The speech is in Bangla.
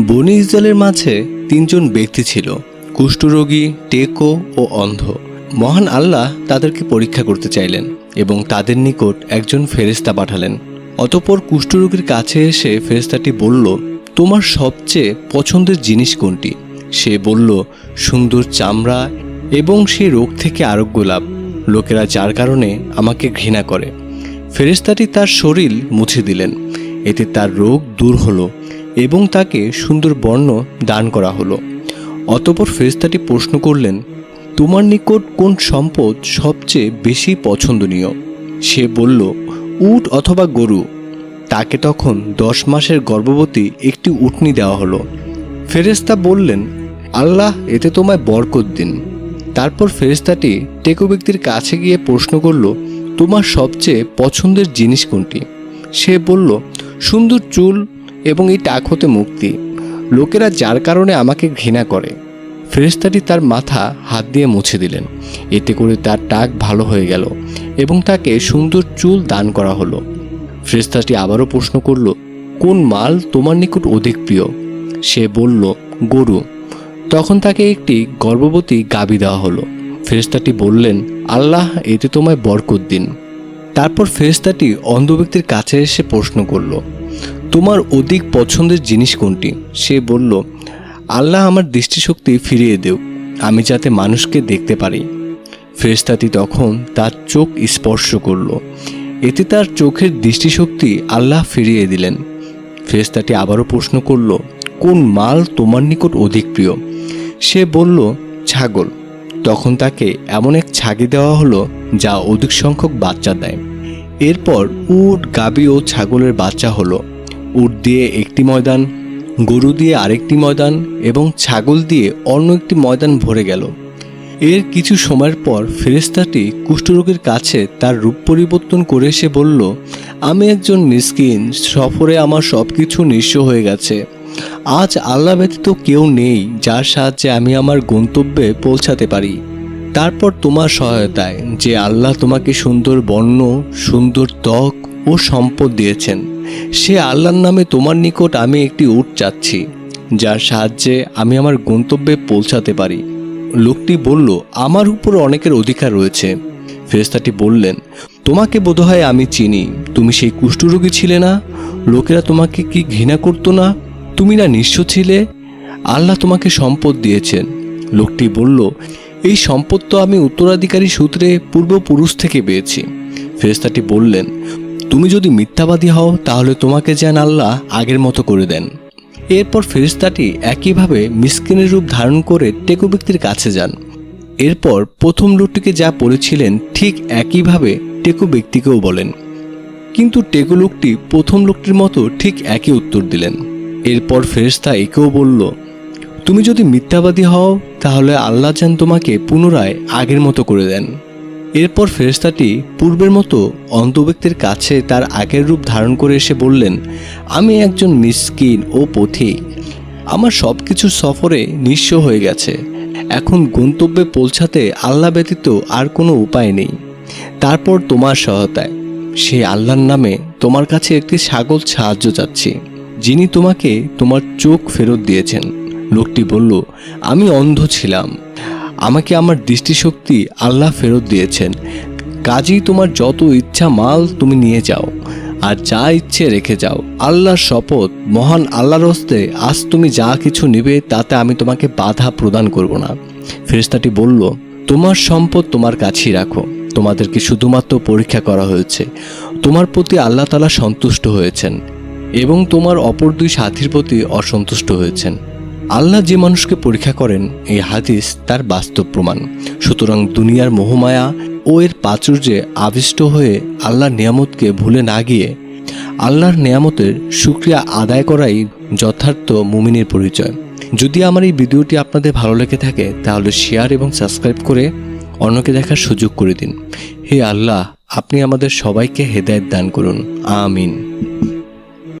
বনি ইসরায়েলের মাঝে তিনজন ব্যক্তি ছিল, কুষ্ঠরোগী, টেকো ও অন্ধ। মহান আল্লাহ তাদেরকে পরীক্ষা করতে চাইলেন এবং তাদের নিকট একজন ফেরেস্তা পাঠালেন। অতপর কুষ্ঠরোগীর কাছে এসে ফেরেস্তাটি বলল, তোমার সবচেয়ে পছন্দের জিনিস কোনটি? সে বলল, সুন্দর চামড়া এবং সে রোগ থেকে আরোগ্য লাভ। লোকেরা যার কারণে আমাকে ঘৃণা করে। ফেরেস্তাটি তার শরীর মুছে দিলেন। এতে তার রোগ দূর হলো। এবং তাকে সুন্দর বর্ণ দান করা হলো। অতপর ফেরেস্তাটি প্রশ্ন করলেন, তোমার নিকট কোন সম্পদ সবচেয়ে বেশি পছন্দনীয়? সে বলল, উট অথবা গরু। তাকে তখন দশ মাসের গর্ভবতী একটি উটনি দেওয়া হলো। ফেরেস্তা বললেন, আল্লাহ এতে তোমায় বরকত দিন। তারপর ফেরেস্তাটি টেকো ব্যক্তির কাছে গিয়ে প্রশ্ন করল, তোমার সবচেয়ে পছন্দের জিনিস কোনটি? সে বলল, সুন্দর চুল এবং এই টাক হতে মুক্তি। লোকেরা যার কারণে আমাকে ঘৃণা করে। ফেরেস্তাটি তার মাথা হাত দিয়ে মুছে দিলেন। এতে করে তার টাক ভালো হয়ে গেল এবং তাকে সুন্দর চুল দান করা হলো। ফেরেস্তাটি আবারও প্রশ্ন করল, কোন মাল তোমার নিকট অধিক প্রিয়? সে বলল, গরু। তখন তাকে একটি গর্ভবতী গাবি দেওয়া হলো। ফেরেস্তাটি বললেন, আল্লাহ এতে তোমায় বরকত দিন। তারপর ফেরেস্তাটি অন্ধ ব্যক্তির কাছে এসে প্রশ্ন করল তোমার অধিক পছন্দের জিনিস কোনটি? সে বলল, আল্লাহ আমার দৃষ্টিশক্তি ফিরিয়ে দেও, আমি যাতে মানুষকে দেখতে পারি। ফেরেস্তাটি তখন তার চোখ স্পর্শ করল। এতে তার চোখের দৃষ্টিশক্তি আল্লাহ ফিরিয়ে দিলেন। ফেরেস্তাটি আবারও প্রশ্ন করল, কোন মাল তোমার নিকট অধিক প্রিয়? সে বলল, ছাগল। তখন তাকে এমন এক ছাগি দেওয়া হলো, যা অধিক সংখ্যক বাচ্চা দেয়। এরপর উট, গাবি ও ছাগলের বাচ্চা হলো। উট দিয়ে একটি ময়দান, গরু দিয়ে আরেকটি ময়দান এবং ছাগল দিয়ে অন্য একটি ময়দান ভরে গেল। এর কিছু সময়ের পর ফেরেস্তাটি কুষ্ঠরোগীর কাছে তার রূপ পরিবর্তন করে এসে বলল, আমি একজন মিসকিন, সফরে আমার সব কিছু নিঃস্ব হয়ে গেছে। আজ আল্লাহ ব্যতীত কেউ নেই যার সাহায্যে আমি আমার গন্তব্যে পৌঁছাতে পারি। তারপর তোমার সহায়তায় যে আল্লাহ তোমাকে সুন্দর বর্ণ, সুন্দর ত্বক ও সম্পদ দিয়েছেন। সে আল্লাহর নামে তোমার নিকট আমি একটি উট চাচ্ছি, যার সাহায্যে আমি আমার গন্তব্যে পৌঁছাতে পারি। লোকটি বলল, আমার উপর অনেকের অধিকার রয়েছে। ফেরেস্তাটি বললেন, তোমাকে বোধহয় আমি চিনি। তুমি সেই কুষ্ঠরোগী ছিলে না? লোকেরা তোমাকে কি ঘৃণা করতো না? তুমি না নিঃস্ব ছিলে? আল্লাহ তোমাকে সম্পদ দিয়েছেন। লোকটি বলল, এই সম্পদ তো আমি উত্তরাধিকারী সূত্রে পূর্বপুরুষ থেকে পেয়েছি। ফেরেস্তাটি বললেন তুমি যদি মিথ্যাবাদী হও, তাহলে তোমাকে যেন আল্লাহ আগের মতো করে দেন। এরপর ফেরিস্তাটি একইভাবে মিসকিনের রূপ ধারণ করে টেকো ব্যক্তির কাছে যান। এরপর প্রথম লোকটিকে যা পড়েছিলেন ঠিক একইভাবে টেকো ব্যক্তিকেও বলেন। কিন্তু টেকো লোকটি প্রথম লোকটির মতো ঠিক একই উত্তর দিলেন। এরপর ফেরেস্তা একেও বলল, তুমি যদি মিথ্যাবাদী হও, তাহলে আল্লাহ যেন তোমাকে পুনরায় আগের মতো করে দেন। এরপর ফেরেস্তাটি পূর্বের মতো অন্ধ ব্যক্তির কাছে তার আগের রূপ ধারণ করে এসে বললেন, আমি একজন মিসকিন ও পথিক আমার সব কিছু সফরে নিঃস্ব হয়ে গেছে। এখন গন্তব্যে পৌঁছাতে আল্লাহ ব্যতীত আর কোনো উপায় নেই। তারপর তোমার সহায়তায়। সেই আল্লাহর নামে তোমার কাছে একটি ছাগল সাহায্য চাচ্ছি, যিনি তোমাকে তোমার চোখ ফেরত দিয়েছেন। লোকটি বলল, আমি অন্ধ ছিলাম। আমাকে আমার দৃষ্টিশক্তি আল্লাহ ফেরত দিয়েছেন। কাজেই তোমার যত ইচ্ছা মাল তুমি নিয়ে যাও, আর যা ইচ্ছে রেখে যাও। আল্লাহর শপথ, মহান আল্লাহর হস্তে আজ তুমি যা কিছু নেবে, তাতে আমি তোমাকে বাধা প্রদান করব না। ফেরিস্তাটি বলল, তোমার সম্পদ তোমার কাছেই রাখো। তোমাদেরকে শুধুমাত্র পরীক্ষা করা হয়েছে। তোমার প্রতি আল্লাহ তালা সন্তুষ্ট হয়েছেন, এবং তোমার অপর দুই সাথীর প্রতি অসন্তুষ্ট হয়েছেন। আল্লাহ যে মানুষকে পরীক্ষা করেন, এই হাদিস তার বাস্তব প্রমাণ। সুতরাং দুনিয়ার মোহমায়া ও এর প্রাচুর্যে আবিষ্ট হয়ে আল্লাহর নিয়ামতকে ভুলে না গিয়ে আল্লাহর নিয়ামতের সুক্রিয়া আদায় করাই যথার্থ মুমিনের পরিচয়। যদি আমার এই ভিডিওটি আপনাদের ভালো লেগে থাকে, তাহলে শেয়ার এবং সাবস্ক্রাইব করে অন্যকে দেখার সুযোগ করে দিন। হে আল্লাহ, আপনি আমাদের সবাইকে হেদায়েত দান করুন। আমিন।